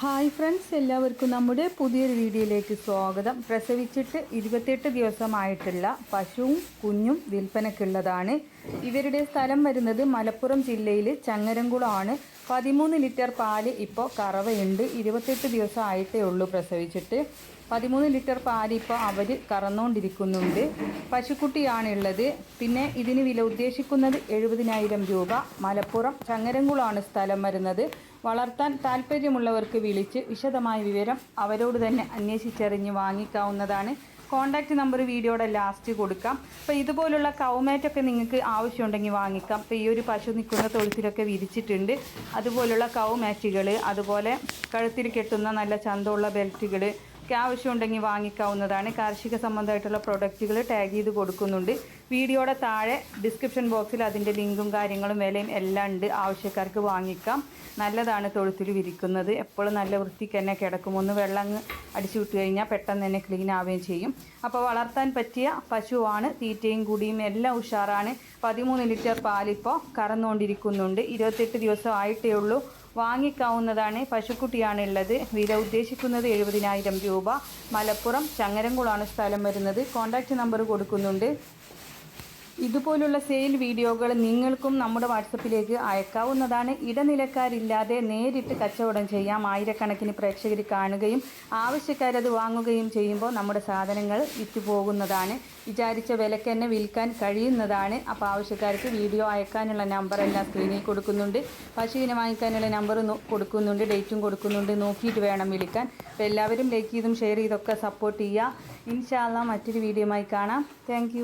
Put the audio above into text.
Hi friends എല്ലാവർക്കും നമ്മുടെ പുതിയൊരു വീഡിയോയിലേക്ക് സ്വാഗതം. പ്രസവിച്ചിട്ട് ഇരുപത്തെട്ട് ദിവസമായിട്ടുള്ള പശുവും കുഞ്ഞും വിൽപ്പനക്കുള്ളതാണ് ഇവരുടെ സ്ഥലം വരുന്നത് മലപ്പുറം ജില്ലയിൽ ചങ്ങരംകുളമാണ്. പതിമൂന്ന് ലിറ്റർ പാൽ ഇപ്പോൾ കറവയുണ്ട്. ഇരുപത്തെട്ട് ദിവസം ആയിട്ടേ ഉള്ളൂ പ്രസവിച്ചിട്ട്. പതിമൂന്ന് ലിറ്റർ പാൽ ഇപ്പോൾ അവർ കറന്നുകൊണ്ടിരിക്കുന്നുണ്ട് പശുക്കുട്ടിയാണുള്ളത്. പിന്നെ ഇതിന് വില ഉദ്ദേശിക്കുന്നത് എഴുപതിനായിരം രൂപ. മലപ്പുറം ചങ്ങരംകുളമാണ് സ്ഥലം വരുന്നത്. വളർത്താൻ താല്പര്യമുള്ളവർക്ക് വിളിച്ച് വിശദമായ വിവരം അവരോട് തന്നെ അന്വേഷിച്ചറിഞ്ഞ് വാങ്ങിക്കാവുന്നതാണ് കോൺടാക്റ്റ് നമ്പർ വീഡിയോയുടെ ലാസ്റ്റ് കൊടുക്കാം. അപ്പോൾ ഇതുപോലുള്ള കൗമേറ്റൊക്കെ നിങ്ങൾക്ക് ആവശ്യമുണ്ടെങ്കിൽ വാങ്ങിക്കാം. അപ്പോൾ ഈ ഒരു പശു നിൽക്കുന്ന തൊഴുത്തിലൊക്കെ വിരിച്ചിട്ടുണ്ട്. അതുപോലുള്ള കൗമാറ്റുകൾ അതുപോലെ കഴുത്തിൽ കെട്ടുന്ന നല്ല ചന്തമുള്ള ബെൽറ്റുകൾ ഒക്കെ ആവശ്യമുണ്ടെങ്കിൽ വാങ്ങിക്കാവുന്നതാണ്. കാർഷിക സംബന്ധമായിട്ടുള്ള പ്രൊഡക്റ്റുകൾ ടാഗ് ചെയ്ത് കൊടുക്കുന്നുണ്ട്. വീഡിയോയുടെ താഴെ ഡിസ്ക്രിപ്ഷൻ ബോക്സിൽ അതിന്റെ ലിങ്കും കാര്യങ്ങളും വിലയും എല്ലാം ഉണ്ട്. ആവശ്യക്കാർക്ക് വാങ്ങിക്കാം. നല്ലതാണ് തൊഴുത്തിൽ വിരിക്കുന്നത്. എപ്പോഴും നല്ല വൃത്തിക്ക് തന്നെ കിടക്കും. ഒന്ന് വെള്ളം അടിച്ചു വിട്ട് കഴിഞ്ഞാൽ പെട്ടെന്ന് തന്നെ ക്ലീൻ ആവുകയും ചെയ്യും. അപ്പോൾ വളർത്താൻ പറ്റിയ പശുവാണ് തീറ്റയും കുടിയും എല്ലാം ഉഷാറാണ്. പതിമൂന്ന് ലിറ്റർ പാലിപ്പോൾ കറന്നുകൊണ്ടിരിക്കുന്നുണ്ട്. ഇരുപത്തെട്ട് ദിവസം ആയിട്ടേ ഉള്ളൂ. വാങ്ങിക്കാവുന്നതാണ് പശുക്കുട്ടിയാണ് ഉള്ളത് വില ഉദ്ദേശിക്കുന്നത് എഴുപതിനായിരം രൂപ. മലപ്പുറം ചങ്ങരംകുളമാണ് സ്ഥലം വരുന്നത്. കോൺടാക്റ്റ് നമ്പർ കൊടുക്കുന്നുണ്ട്. ഇതുപോലുള്ള സെയിൽ വീഡിയോകൾ നിങ്ങൾക്കും നമ്മുടെ വാട്സപ്പിലേക്ക് അയക്കാവുന്നതാണ്. ഇടനിലക്കാരില്ലാതെ നേരിട്ട് കച്ചവടം ചെയ്യാം. ആയിരക്കണക്കിന് പ്രേക്ഷകർ കാണുകയും ആവശ്യക്കാരത് വാങ്ങുകയും ചെയ്യുമ്പോൾ നമ്മുടെ സാധനങ്ങൾ വിറ്റ് പോകുന്നതാണ് വിചാരിച്ച വിലയ്ക്ക് തന്നെ വിൽക്കാൻ കഴിയുന്നതാണ്. അപ്പോൾ ആവശ്യക്കാർക്ക് വീഡിയോ അയക്കാനുള്ള നമ്പർ എല്ലാം സ്ക്രീനിൽ കൊടുക്കുന്നുണ്ട്. പശുവിനെ വാങ്ങിക്കാനുള്ള നമ്പർ കൊടുക്കുന്നുണ്ട്. ഡേറ്റും കൊടുക്കുന്നുണ്ട്. നോക്കിയിട്ട് വേണം വിളിക്കാൻ. അപ്പോൾ എല്ലാവരും ലൈക്ക് ചെയ്തും ഷെയർ ചെയ്തൊക്കെ സപ്പോർട്ട് ചെയ്യുക. ഇൻഷാല്ല മറ്റൊരു വീഡിയോയുമായി കാണാം. താങ്ക്